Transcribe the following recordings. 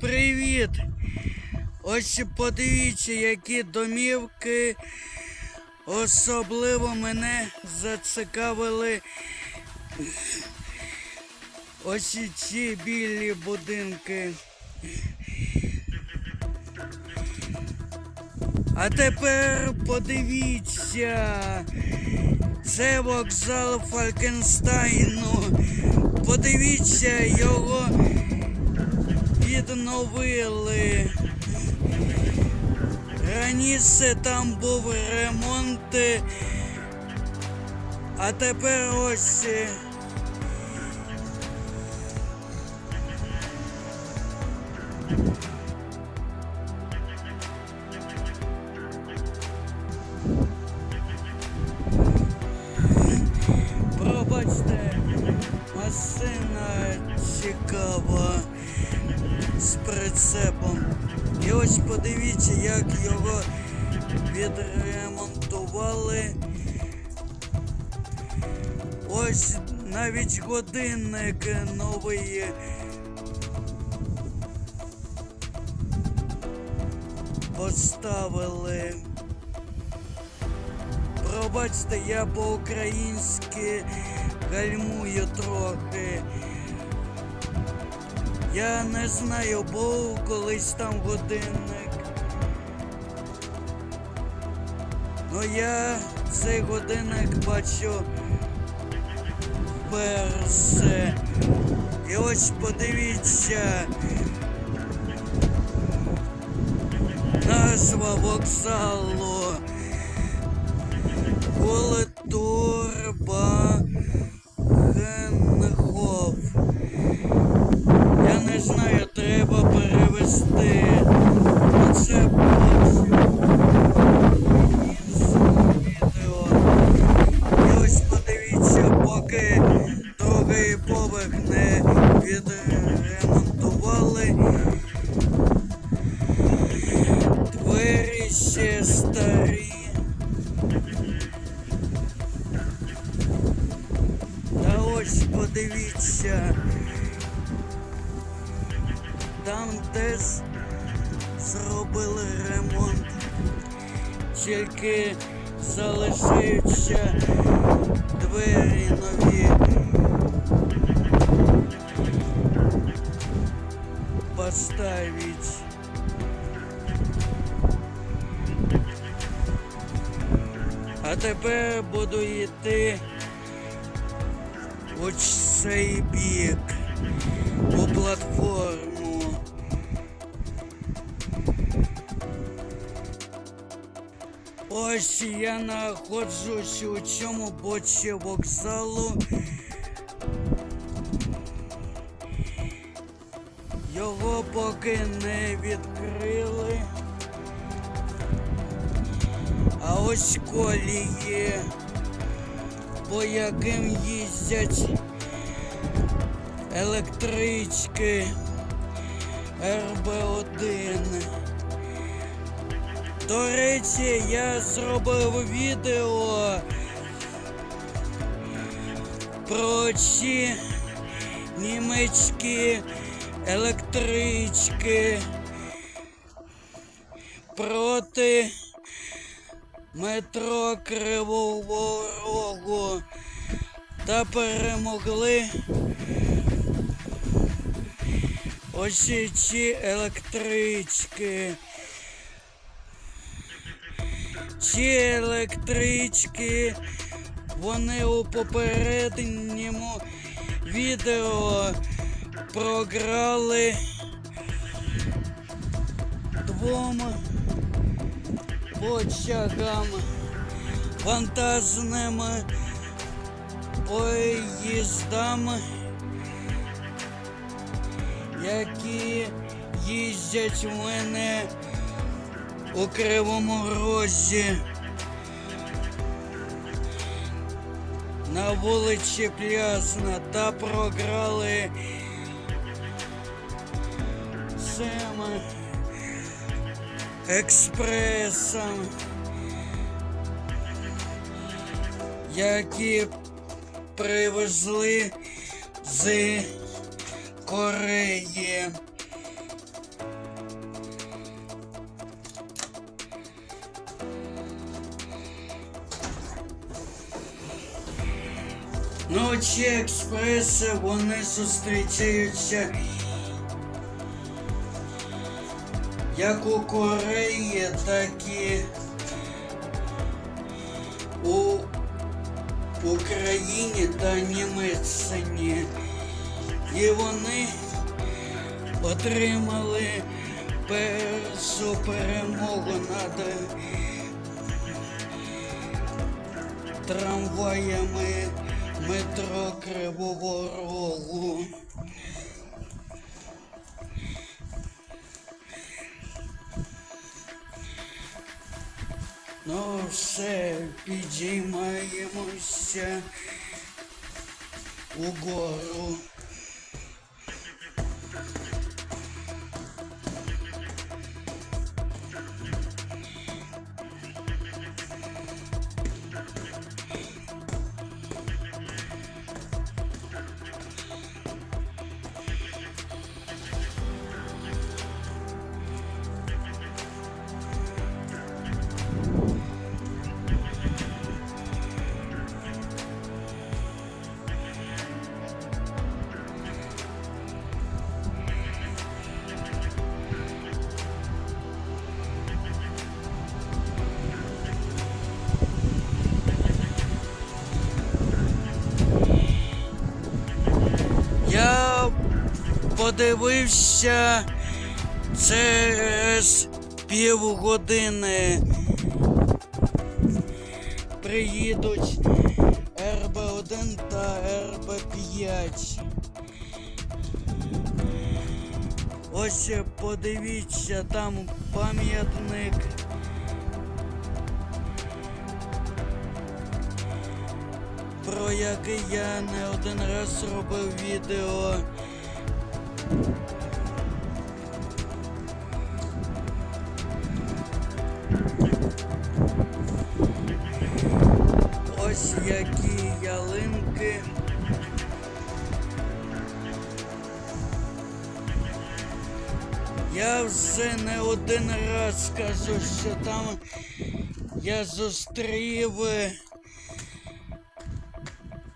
привіт! Ось подивіться, які домівки особливо мене зацікавили. Ось ці білі будинки. А тепер подивіться. Це вокзал Фалькенстайну. Подивіться, його відновили. Раніше там був ремонт, а тепер ось. Thank Пробачте, навіть годинник новий. Поставили. Пробачте, я по-українськи гальмую трохи. Я не знаю, був колись там годинник. Ну я цей годинник бачу вперше. І ось подивіться. Назва вокзалу. Културба Генхоф. Я не знаю, треба перевести. Там десь зробили ремонт. Тільки залишаються двері нові. Поставить. А тепер буду йти у цей бік, у платформу. Ось я знаходжусь у цьому боці вокзалу. Його поки не відкрили. А ось колії, по яким їздять електрички РБ1. До речі, я зробив відео про ці німецькі електрички проти метро Кривого Рогу та перемогли ось ці електрички. Ці електрички, вони у попередньому відео програли двом потягам вантажним поїздам, які їздять у мене у Кривому Розі. На вулиці Плясна та програли цим експресом, які привезли з Кореї. Ці експреси вони зустрічаються як у Кореї, так і у Україні та Німеччині. І вони отримали першу перемогу над трамваями метро Кривого Рогу. Ну все, підіймаємося угору. Подивився через півгодини. Приїдуть РБ1 та РБ5. Ось подивіться, там пам'ятник. Про який я не один раз робив відео. Вже не один раз скажу, що там я зустрів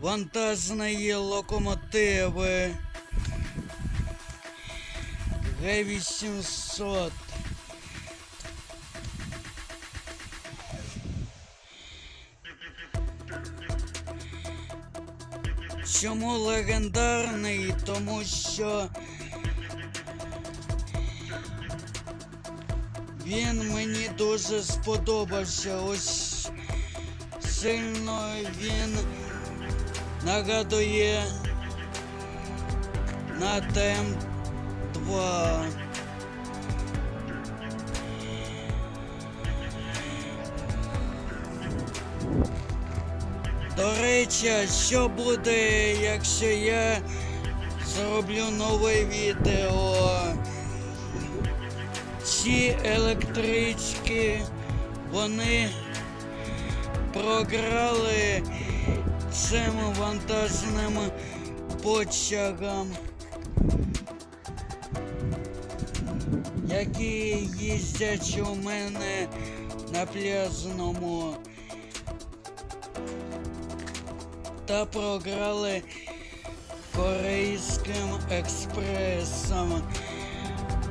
вантажні локомотиви Г-800. Чому легендарний? Тому що він мені дуже сподобався. Ось сильно він нагадує на тем 2. До речі, що буде, якщо я зроблю нове відео? Ці електрички, вони програли цим вантажним потягам, які їздять у мене на пляжному. Та програли корейським експресом.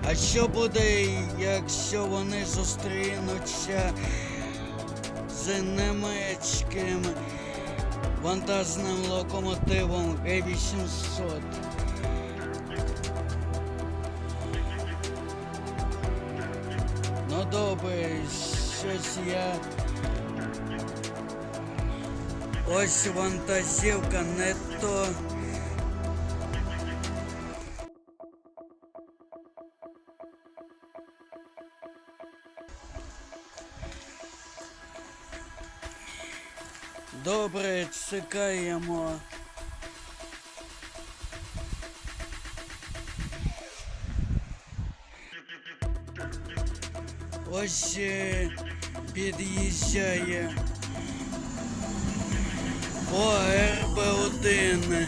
А що буде, якщо вони зустрінуться з немецьким вантажним локомотивом Г-800? Ну добре, щось я. Ось вантажівка не то. Добре, чекаємо. Ось е, під'їжджає. О, РБ-1.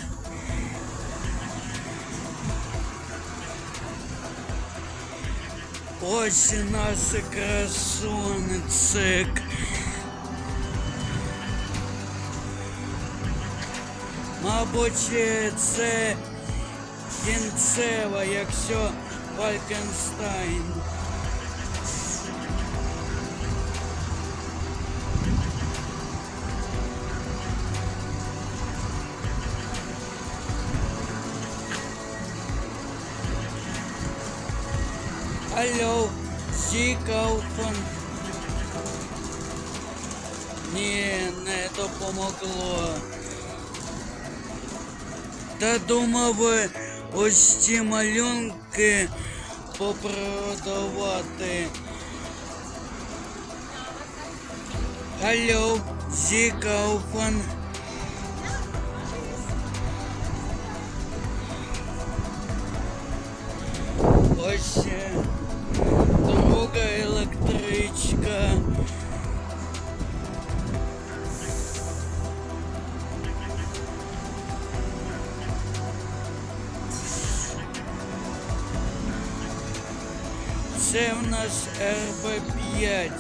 Ось наш красунчик. Мабуть, е, це кінцева, якщо Фалькенстайн. Алло, Зікауфан. Ні, не допомогло. Та думав ось ці малюнки попродавати. Алло, Зікауфан. Це в нас РБ5.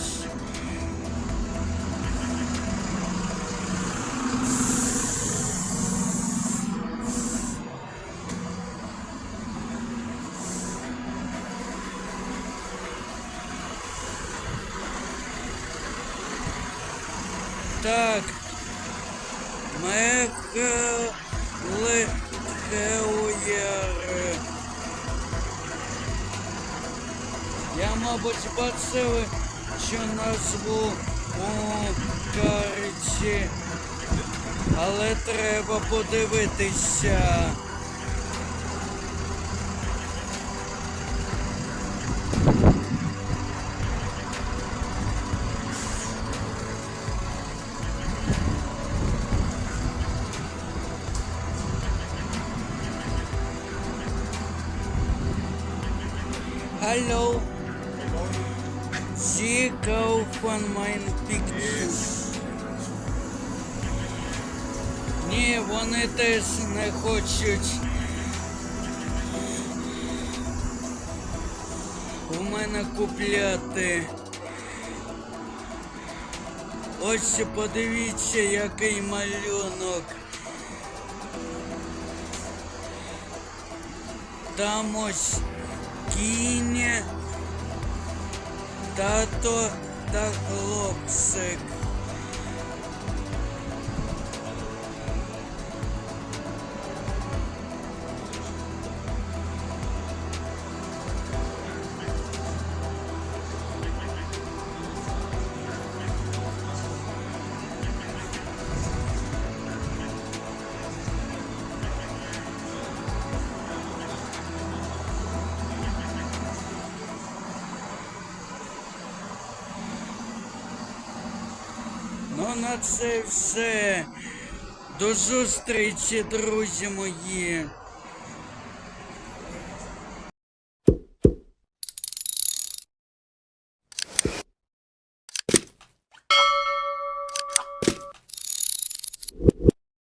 Так. Мехали мабуть, бачив, що назву у карті, але треба подивитися. Алло. Kaufen mein picture. Ні, вони теж не хочуть. У мене купляти. Ось подивіться, який малюнок. Там ось кінь, тато та хлопчик. На це все. До зустрічі, друзі мої.